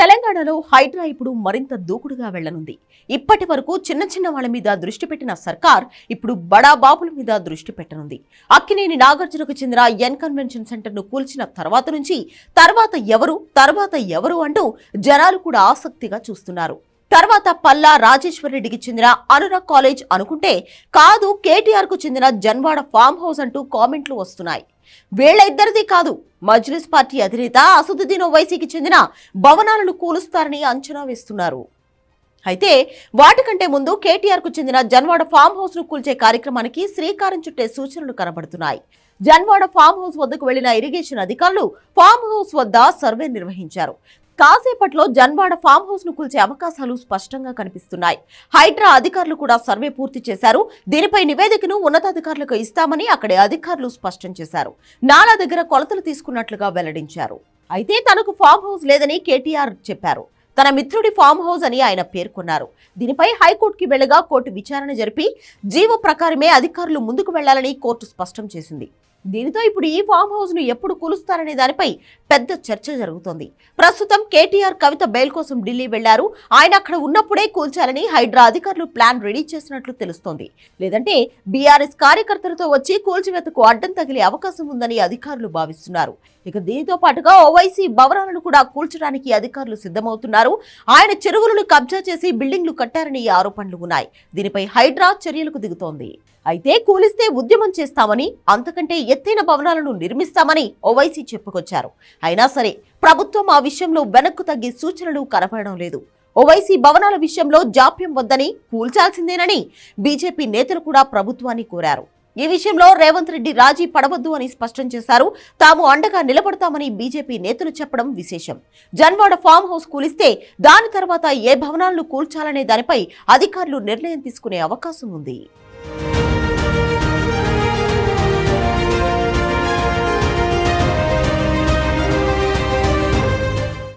తెలంగాణలో హైడ్రా ఇప్పుడు మరింత దూకుడుగా వెళ్ళనుంది. ఇప్పటి వరకు చిన్న చిన్న వాళ్ళ మీద దృష్టి పెట్టిన సర్కార్ ఇప్పుడు బడా బాబుల మీద దృష్టి పెట్టనుంది. అక్కినేని నాగార్జునకు చెందిన ఎన్ కన్వెన్షన్ సెంటర్ను కూల్చిన తర్వాత నుంచి తర్వాత ఎవరు తర్వాత ఎవరు అంటూ జనాలు కూడా ఆసక్తిగా చూస్తున్నారు. తర్వాత పల్లా రాజేశ్వరరెడ్డికి చెందిన అనురాగ్ కాలేజ్ అనుకుంటే కాదు కేటీఆర్కు చెందిన జన్వాడ ఫామ్ హౌస్ అంటూ కామెంట్లు వస్తున్నాయి. వీళ్ళ ఇద్దరిది కాదు మజ్లిస్ పార్టీ అధినేత అసదుద్దీన్ ఓవైసీకి చెందిన భవనాలను కూలుస్తారని అంచనా వేస్తున్నారు. అయితే వాటికంటే ముందు కేటీఆర్కు చెందిన జన్వాడ ఫామ్ హౌస్ను కూల్చే కార్యక్రమానికి శ్రీకారం చుట్టే సూచనలు కనబడుతున్నాయి. జన్వాడ ఫామ్ హౌస్ వద్దకు వెళ్ళిన ఇరిగేషన్ అధికారులు ఫామ్ హౌస్ వద్ద సర్వే నిర్వహించారు. కాసేపట్లో జన్వాడ ఫామ్ హౌస్ను కూల్చే అవకాశాలు స్పష్టంగా కనిపిస్తున్నాయి. హైడ్రా అధికారులు కూడా సర్వే పూర్తి చేశారు. దీనిపై నివేదికను ఉన్నతాధికారులకు ఇస్తామని అక్కడి అధికారులు స్పష్టం చేశారు. నాలా దగ్గర కొలతలు తీసుకున్నట్లుగా వెల్లడించారు. అయితే తనకు ఫామ్ హౌస్ లేదని కేటీఆర్ చెప్పారు. తన మిత్రుడి ఫామ్ హౌస్ అని ఆయన పేర్కొన్నారు. దీనిపై హైకోర్టుకి వెళ్ళగా కోర్టు విచారణ జరిపి జీవో ప్రకారమే అధికారులు ముందుకు వెళ్ళాలని కోర్టు స్పష్టం చేసింది. దీనితో ఇప్పుడు ఈ ఫామ్ హౌస్ను ఎప్పుడు కూలుస్తారనే దానిపై పెద్ద చర్చ జరుగుతోంది. ప్రస్తుతం కేటీఆర్ కవిత బెయిల్ కోసం ఢిల్లీ వెళ్ళారు. ఆయన అక్కడ ఉన్నప్పుడే కూల్చాలని హైడ్రా అధికారులు ప్లాన్ రెడీ చేసినట్లు తెలుస్తోంది. లేదంటే బీఆర్ఎస్ కార్యకర్తలతో వచ్చి కూల్చివేతకు అడ్డం తగిలే అవకాశం ఉందని అధికారులు భావిస్తున్నారు. ఇక దీనితో పాటుగా ఓవైసీ భవనాలను కూడా కూల్చడానికి అధికారులు సిద్ధమవుతున్నారు. ఆయన చెరువులను కబ్జా చేసి బిల్డింగ్లు కట్టారని ఆరోపణలు ఉన్నాయి. దీనిపై హైడ్రా చర్యలకు దిగుతోంది. అయితే కూలిస్తే ఉద్యమం చేస్తామని అంతకంటే ఎత్తైన భవనాలను నిర్మిస్తామని ఓవైసీ చెప్పుకొచ్చారు. అయినా సరే ప్రభుత్వం ఆ విషయంలో వెనక్కు తగ్గే సూచనలు కనపడడం లేదు. ఓవైసీ భవనాల విషయంలో జాప్యం వద్దని కూల్చాల్సిందేనని బీజేపీ నేతలు కూడా ప్రభుత్వాన్ని కోరారు. ఈ విషయంలో రేవంత్ రెడ్డి రాజీ పడవద్దు అని స్పష్టం చేశారు. తాము అండగా నిలబడతామని బీజేపీ నేతలు చెప్పడం విశేషం. జన్వాడ ఫామ్ హౌస్ కూలిస్తే దాని తర్వాత ఏ భవనాలను కూల్చాలనే దానిపై అధికారులు నిర్ణయం తీసుకునే అవకాశం ఉంది.